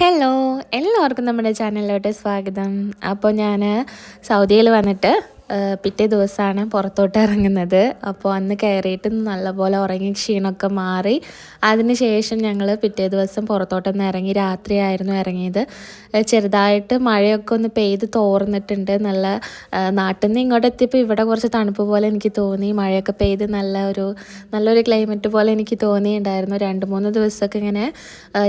Hello എല്ലാവർക്കും നമ്മുടെ ചാനലിലോട്ട് സ്വാഗതം. അപ്പോൾ ഞാൻ സൗദിയിൽ വന്നിട്ട് പിറ്റേ ദിവസമാണ് പുറത്തോട്ട് ഇറങ്ങുന്നത്. അപ്പോൾ അന്ന് കയറിയിട്ട് നല്ലപോലെ ഉറങ്ങി ക്ഷീണമൊക്കെ മാറി. അതിന് ശേഷം ഞങ്ങൾ പിറ്റേ ദിവസം പുറത്തോട്ടൊന്ന് ഇറങ്ങി രാത്രിയായിരുന്നു ഇറങ്ങിയത്. ചെറുതായിട്ട് മഴയൊക്കെ ഒന്ന് പെയ്ത് തോർന്നിട്ടുണ്ട്. നല്ല നാട്ടിൽ നിന്ന് ഇങ്ങോട്ട് എത്തിയപ്പോൾ ഇവിടെ കുറച്ച് തണുപ്പ് പോലെ എനിക്ക് തോന്നി. മഴയൊക്കെ പെയ്ത് നല്ല ഒരു നല്ലൊരു ക്ലൈമറ്റ് പോലെ എനിക്ക് തോന്നിയിട്ടുണ്ടായിരുന്നു. രണ്ട് മൂന്ന് ദിവസമൊക്കെ ഇങ്ങനെ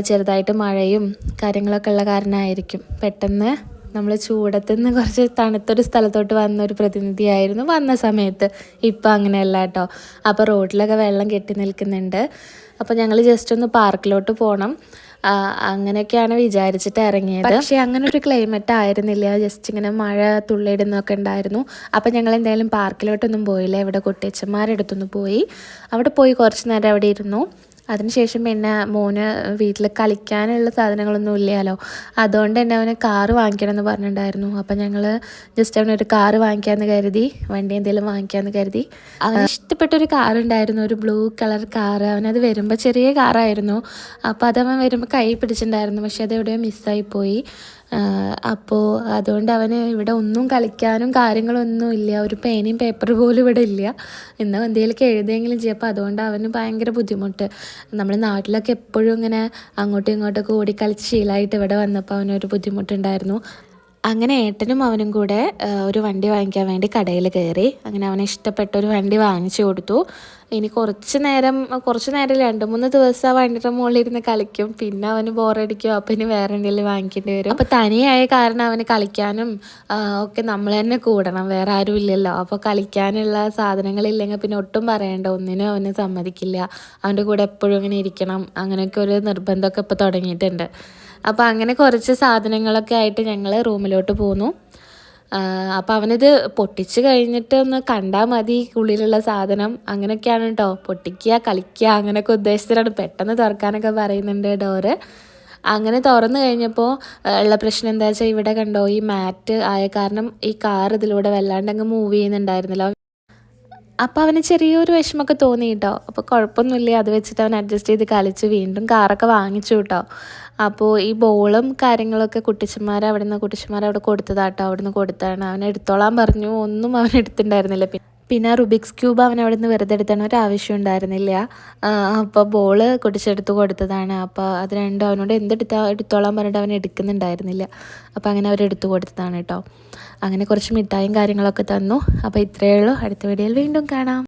ചെറുതായിട്ട് മഴയും കാര്യങ്ങളൊക്കെ ഉള്ള കാരണമായിരിക്കും. പെട്ടെന്ന് നമ്മൾ ചൂടത്തു നിന്ന് കുറച്ച് തണുത്തൊരു സ്ഥലത്തോട്ട് വന്ന ഒരു പ്രതിനിധിയായിരുന്നു വന്ന സമയത്ത്. ഇപ്പം അങ്ങനെയല്ല കേട്ടോ അപ്പോൾ റോഡിലൊക്കെ വെള്ളം കെട്ടി നിൽക്കുന്നുണ്ട്. അപ്പോൾ ഞങ്ങൾ ജസ്റ്റ് ഒന്ന് പാർക്കിലോട്ട് പോകണം അങ്ങനെയൊക്കെയാണ് വിചാരിച്ചിട്ട് ഇറങ്ങിയത്. പക്ഷേ അങ്ങനെ ഒരു ക്ലൈമറ്റ് ആയിരുന്നില്ല. ജസ്റ്റ് ഇങ്ങനെ മഴ തുള്ളിയിടുന്നൊക്കെ ഉണ്ടായിരുന്നു. അപ്പം ഞങ്ങൾ എന്തായാലും പാർക്കിലോട്ടൊന്നും പോയില്ല. ഇവിടെ കുട്ടിയച്ചന്മാരെടുത്തൊന്ന് പോയി. അവിടെ പോയി കുറച്ച് നേരം അവിടെ ഇരുന്നു. അതിനുശേഷം പിന്നെ മോന് വീട്ടിൽ കളിക്കാനുള്ള സാധനങ്ങളൊന്നും ഇല്ലല്ലോ അതുകൊണ്ട് തന്നെ അവന് കാറ് വാങ്ങിക്കണം എന്ന് പറഞ്ഞിട്ടുണ്ടായിരുന്നു. അപ്പം ഞങ്ങൾ ജസ്റ്റ് അവനൊരു കാറ് വാങ്ങിക്കാമെന്ന് കരുതി വണ്ടി എന്തെങ്കിലും വാങ്ങിക്കാമെന്ന് കരുതി. അവന് ഇഷ്ടപ്പെട്ടൊരു കാർ ഉണ്ടായിരുന്നു ഒരു ബ്ലൂ കളർ കാറ് അവനത് വരുമ്പോൾ ചെറിയ കാറായിരുന്നു അപ്പോൾ അതവൻ വരുമ്പോൾ കൈ പിടിച്ചിട്ടുണ്ടായിരുന്നു പക്ഷെ അത് എവിടെയോ മിസ്സായി പോയി. അപ്പോൾ അതുകൊണ്ട് അവന് ഇവിടെ ഒന്നും കളിക്കാനും കാര്യങ്ങളൊന്നും ഇല്ല. ഒരു പേനയും പേപ്പർ പോലും ഇവിടെ ഇല്ല. എന്നാൽ എന്തെങ്കിലുമൊക്കെ എഴുതിയെങ്കിലും ചെയ്യും. അപ്പോൾ അതുകൊണ്ട് അവന് ഭയങ്കര ബുദ്ധിമുട്ട്. നമ്മൾ നാട്ടിലൊക്കെ എപ്പോഴും ഇങ്ങനെ അങ്ങോട്ടും ഇങ്ങോട്ടൊക്കെ ഓടിക്കളിച്ച് ശീലമായിട്ട് ഇവിടെ വന്നപ്പോൾ അവനൊരു ബുദ്ധിമുട്ടുണ്ടായിരുന്നു. അങ്ങനെ ഏട്ടനും അവനും കൂടെ ഒരു വണ്ടി വാങ്ങിക്കാൻ വേണ്ടി കടയിൽ കയറി. അങ്ങനെ അവനെ ഇഷ്ടപ്പെട്ട ഒരു വണ്ടി വാങ്ങിച്ചു കൊടുത്തു. ഇനി കുറച്ച് നേരം കുറച്ച് നേരം രണ്ട് മൂന്ന് ദിവസം ആ വണ്ടിയുടെ മുകളിൽ ഇരുന്ന് കളിക്കും. പിന്നെ അവന് ബോറടിക്കും. അപ്പം ഇനി വേറെ എന്തെങ്കിലും വാങ്ങിക്കേണ്ടി വരും. അപ്പം തനിയായ കാരണം അവന് കളിക്കാനും ഒക്കെ നമ്മൾ തന്നെ കൂടണം. വേറെ ആരും ഇല്ലല്ലോ. അപ്പോൾ കളിക്കാനുള്ള സാധനങ്ങളില്ലെങ്കിൽ പിന്നെ ഒട്ടും പറയണ്ട. ഒന്നിനും അവന് സമ്മതിക്കില്ല. അവന്റെ കൂടെ എപ്പോഴും ഇങ്ങനെ ഇരിക്കണം. അങ്ങനെയൊക്കെ ഒരു നിർബന്ധമൊക്കെ ഇപ്പോൾ തുടങ്ങിയിട്ടുണ്ട്. അപ്പോൾ അങ്ങനെ കുറച്ച് സാധനങ്ങളൊക്കെ ആയിട്ട് ഞങ്ങൾ റൂമിലോട്ട് പോന്നു. അപ്പോൾ അവനിത് പൊട്ടിച്ച് കഴിഞ്ഞിട്ട് ഒന്ന് കണ്ടാൽ മതി ഉള്ളിലുള്ള സാധനം. അങ്ങനെയൊക്കെയാണ് കേട്ടോ പൊട്ടിക്കുക കളിക്കുക അങ്ങനെയൊക്കെ ഉദ്ദേശത്തിലാണ് പെട്ടെന്ന് തുറക്കാനൊക്കെ പറയുന്നുണ്ട് ഡോറ്. അങ്ങനെ തുറന്നു കഴിഞ്ഞപ്പോൾ ഉള്ള പ്രശ്നം എന്താ വെച്ചാൽ ഇവിടെ കണ്ടോ ഈ മാറ്റ് ആയ കാരണം ഈ കാർ ഇതിലൂടെ വല്ലാണ്ട് അങ്ങ് മൂവ് ചെയ്യുന്നുണ്ടായിരുന്നല്ലോ. അപ്പോൾ അവന് ചെറിയൊരു വിഷമമൊക്കെ തോന്നി കേട്ടോ അപ്പോൾ കുഴപ്പമൊന്നുമില്ല അത് വെച്ചിട്ട് അവൻ അഡ്ജസ്റ്റ് ചെയ്ത് കളിച്ച് വീണ്ടും കാറൊക്കെ വാങ്ങിച്ചു കേട്ടോ അപ്പോൾ ഈ ബോളും കാര്യങ്ങളൊക്കെ കുട്ടിച്ചന്മാർ അവിടെ നിന്ന് കുട്ടിച്ചന്മാർ അവിടെ കൊടുത്തതാട്ടോ അവിടെ നിന്ന് കൊടുത്താണ് അവൻ എടുത്തോളാൻ പറഞ്ഞു ഒന്നും അവൻ എടുത്തിട്ടുണ്ടായിരുന്നില്ല. പിന്നെ റുബിക്സ് ക്യൂബ് അവൻ അവിടെ നിന്ന് വെറുതെ എടുത്താണ്. ഒരു ആവശ്യം ഉണ്ടായിരുന്നില്ല. അപ്പോൾ ബോൾ കുടിച്ചെടുത്ത് കൊടുത്തതാണ്. അപ്പോൾ അത് രണ്ടും അവനോട് എന്തെടുത്താ എടുത്തോളാൻ പറഞ്ഞിട്ട് അവൻ എടുക്കുന്നുണ്ടായിരുന്നില്ല. അപ്പോൾ അങ്ങനെ അവർ എടുത്തു കൊടുത്തതാണ് കേട്ടോ അങ്ങനെ കുറച്ച് മിഠായും കാര്യങ്ങളൊക്കെ തന്നു. അപ്പോൾ ഇത്രയേ ഉള്ളൂ. അടുത്ത വീഡിയോയിൽ വീണ്ടും കാണാം.